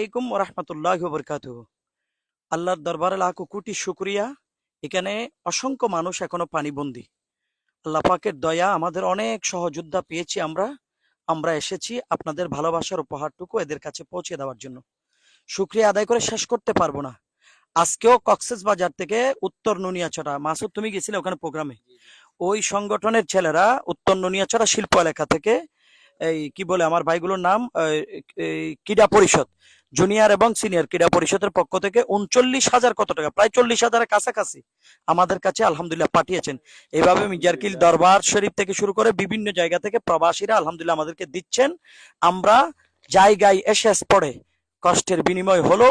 আলাইকুম রহমতুল্লাহ বরকাত আল্লাহর দরবারে লাখো কোটি শুক্রিয়া। এখানে অসংখ্য মানুষ এখনও পানিবন্দী। আল্লাহ পাকের দয়া আমাদের অনেক সহযোদ্ধা পেয়েছি আমরা। আমরা এসেছি আপনাদের ভালোবাসার উপহারটুকু এদের কাছে পৌঁছে দেওয়ার জন্য। শুক্রিয়া আদায় করে শেষ করতে পারব না। আজকেও কক্সেস বাজার থেকে উত্তর নুনিয়াছড়া। মাসুদ তুমি গেছিলে ওখানে প্রোগ্রামে? ওই সংগঠনের ছেলেরা উত্তর নুনিয়াছড়া শিল্প এলাকা থেকে এই কি বলে আমার ভাইগুলোর নাম ক্রীড়া পরিষদ জুনিয়র এবং সিনিয়র ক্রীড়া পরিষদের পক্ষ থেকে উনচল্লিশ হাজার কত টাকা? প্রায় চল্লিশ হাজারের কাছাকাছি আমাদের কাছে আলহামদুলিল্লাহ পাঠিয়েছেন। এভাবে মির্জারকিল দরবার শরীফ থেকে শুরু করে বিভিন্ন জায়গা থেকে প্রবাসীরা আলহামদুলিল্লাহ আমাদেরকে দিচ্ছেন। আমরা জায়গায় এসে পড়ে কষ্টের বিনিময় হলো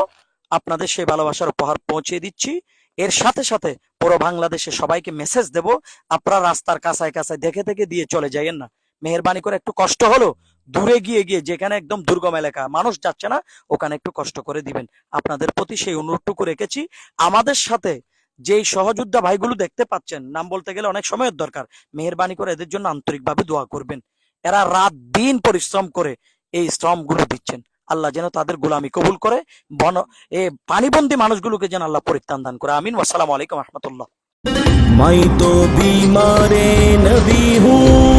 আপনাদের সেই ভালোবাসার উপহার পৌঁছে দিচ্ছি। এর সাথে সাথে পুরো বাংলাদেশে সবাইকে মেসেজ দেব। আপনারা রাস্তার কাছায় কাছায় দেখে দেখে দিয়ে চলে যাইয়েন না। মেহরবানি করে একটু কষ্ট হলো দূরে গিয়ে গিয়ে, যেখানে একদম দুর্গম এলাকা, মানুষ যাচ্ছে না, ওখানে একটু কষ্ট করে দিবেন। আপনাদের প্রতি সেই অনুরোধটুকু রেখেছি। আমাদের সাথে যে সহযোদ্ধা ভাইগুলো দেখতে পাচ্ছেন, নাম বলতে গেলে অনেক সময়ের দরকার, মেহরবানি করে এদের জন্য আন্তরিকভাবে দোয়া করবেন। এরা রাত দিন পরিশ্রম করে এই শ্রমগুলো দিচ্ছেন। আল্লাহ যেন তাদের গুলামি কবুল করে, বন, এ পানিবন্দী মানুষগুলোকে যেন আল্লাহ পরিত্রাণ দান করে। আমিন। আসসালামু আলাইকুম রহমতুল্লাহ। মাই তো বিমারে নবী হুম।